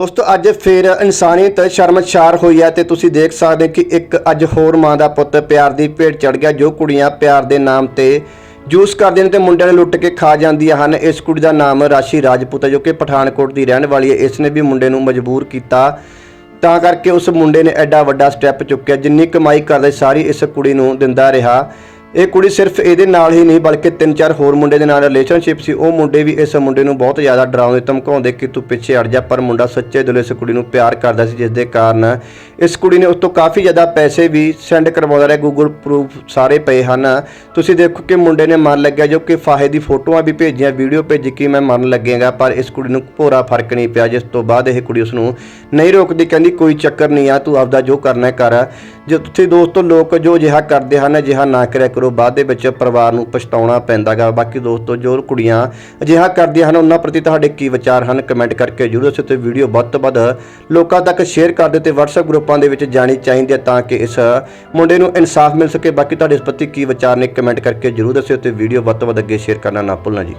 ਦੋਸਤੋ, ਅੱਜ ਫਿਰ ਇਨਸਾਨੀਅਤ ਸ਼ਰਮਸ਼ਾਰ ਹੋਈ ਹੈ ਤੇ ਤੁਸੀਂ ਦੇਖ ਸਕਦੇ ਕਿ ਇੱਕ ਅੱਜ ਹੋਰ ਮਾਂ ਦਾ ਪੁੱਤ ਪਿਆਰ ਦੀ ਭੇਟ ਚੜ ਗਿਆ, ਜੋ ਕੁੜੀਆਂ ਪਿਆਰ ਦੇ ਨਾਮ ਤੇ ਜੂਸ ਕਰਦੀਆਂ ਨੇ ਤੇ ਮੁੰਡਿਆਂ ਨੂੰ ਲੁੱਟ ਕੇ ਖਾ ਜਾਂਦੀਆਂ ਹਨ। ਇਸ ਕੁੜੀ ਦਾ ਨਾਮ ਰਾਸ਼ੀ ਰਾਜਪੂਤ ਹੈ, ਜੋ ਕਿ ਪਠਾਨਕੋਟ ਦੀ ਰਹਿਣ ਵਾਲੀ ਹੈ। ਇਸ ਨੇ ਵੀ ਮੁੰਡੇ ਨੂੰ ਮਜਬੂਰ ਕੀਤਾ। ਤਾਂ ਕਰਕੇ ਉਸ ਮੁੰਡੇ ਨੇ ਐਡਾ ਵੱਡਾ ਸਟੈਪ ਚੁੱਕਿਆ, ਜਿੰਨੀ ਕਮਾਈ ਕਰਦਾ ਸਾਰੀ ਇਸ ਕੁੜੀ ਨੂੰ ਦਿੰਦਾ ਰਿਹਾ। ਇਹ ਕੁੜੀ ਸਿਰਫ ਇਹਦੇ ਨਾਲ ਹੀ ਨਹੀਂ, ਬਲਕਿ ਤਿੰਨ ਚਾਰ ਹੋਰ ਮੁੰਡੇ ਦੇ ਨਾਲ ਰਿਲੇਸ਼ਨਸ਼ਿਪ ਸੀ। ਉਹ ਮੁੰਡੇ ਵੀ ਇਸ ਮੁੰਡੇ ਨੂੰ ਬਹੁਤ ਜ਼ਿਆਦਾ ਡਰਾਉਂਦੇ, ਧਮਕਾਉਂਦੇ ਕਿ ਤੂੰ ਪਿੱਛੇ ਹਟ ਜਾ, ਪਰ ਮੁੰਡਾ ਸੱਚੇ ਦਿਲੋਂ ਇਸ ਕੁੜੀ ਨੂੰ ਪਿਆਰ ਕਰਦਾ ਸੀ ਜਿਸ ਦੇ ਕਾਰਨ ਇਸ ਕੁੜੀ ਨੇ ਉਸ ਤੋਂ ਕਾਫੀ ਜ਼ਿਆਦਾ ਪੈਸੇ ਵੀ ਸੈਂਡ ਕਰਵਾਉਂਦਾ ਰਿਹਾ। ਗੂਗਲ ਪ੍ਰੂਫ ਸਾਰੇ ਪਏ ਹਨ। ਤੁਸੀਂ ਦੇਖੋ ਕਿ ਮੁੰਡੇ ਨੇ ਮਨ ਲੱਗਿਆ ਜੋ ਕਿ ਫਾਹੇ ਦੀ ਫੋਟੋਆਂ ਵੀ ਭੇਜੀਆਂ ਵੀਡੀਓ ਭੇਜੀ ਕਿ ਮੈਂ ਮਨ ਲੱਗੇਗਾ ਪਰ ਇਸ ਕੁੜੀ ਨੂੰ ਭੋਰਾ ਫ਼ਰਕ ਨਹੀਂ ਪਿਆ, ਜਿਸ ਤੋਂ ਬਾਅਦ ਇਹ ਕੁੜੀ ਉਸ ਨੂੰ ਨਹੀਂ ਰੋਕਦੀ, ਕਹਿੰਦੀ, ਕੋਈ ਚੱਕਰ ਨਹੀਂ ਆ, ਤੂੰ ਆਪਦਾ ਜੋ ਕਰਨਾ ਕਰ। ਜੇ ਤੁਸੀਂ ਦੋਸਤੋ, ਲੋਕ ਜੋ ਅਜਿਹਾ ਕਰਦੇ ਹਨ ਅਜਿਹਾ ਨਾ ਕਰਿਆ ਕਰੋ, ਬਾਅਦ ਦੇ ਵਿੱਚ ਪਰਿਵਾਰ ਨੂੰ ਪਛਤਾਉਣਾ ਪੈਂਦਾਗਾ। ਬਾਕੀ ਦੋਸਤੋ, ਜੋ ਕੁੜੀਆਂ ਅਜਿਹਾ ਕਰਦੀਆਂ ਹਨ, ਉਹਨਾਂ ਪ੍ਰਤੀ ਤੁਹਾਡੇ ਕੀ ਵਿਚਾਰ ਹਨ? ਕਮੈਂਟ ਕਰਕੇ ਜਰੂਰ ਦੱਸੋ ਤੇ ਵੀਡੀਓ ਵੱਧ ਤੋਂ ਵੱਧ ਲੋਕਾਂ ਤੱਕ ਸ਼ੇਅਰ ਕਰ ਦਿਓ ਤੇ WhatsApp ਗਰੁੱਪਾਂ ਦੇ ਵਿੱਚ ਜਾਣੀ ਚਾਹੀਦੀ ਹੈ ਤਾਂ ਕਿ ਇਸ ਮੁੰਡੇ ਨੂੰ ਇਨਸਾਫ ਮਿਲ ਸਕੇ। ਬਾਕੀ ਤੁਹਾਡੇ ਇਸ ਪ੍ਰਤੀ ਕੀ ਵਿਚਾਰ ਨੇ, ਕਮੈਂਟ ਕਰਕੇ ਜਰੂਰ ਦੱਸਿਓ ਤੇ ਵੀਡੀਓ ਵੱਧ ਤੋਂ ਵੱਧ ਅੱਗੇ ਸ਼ੇਅਰ ਕਰਨਾ ਨਾ ਭੁੱਲਣਾ ਜੀ।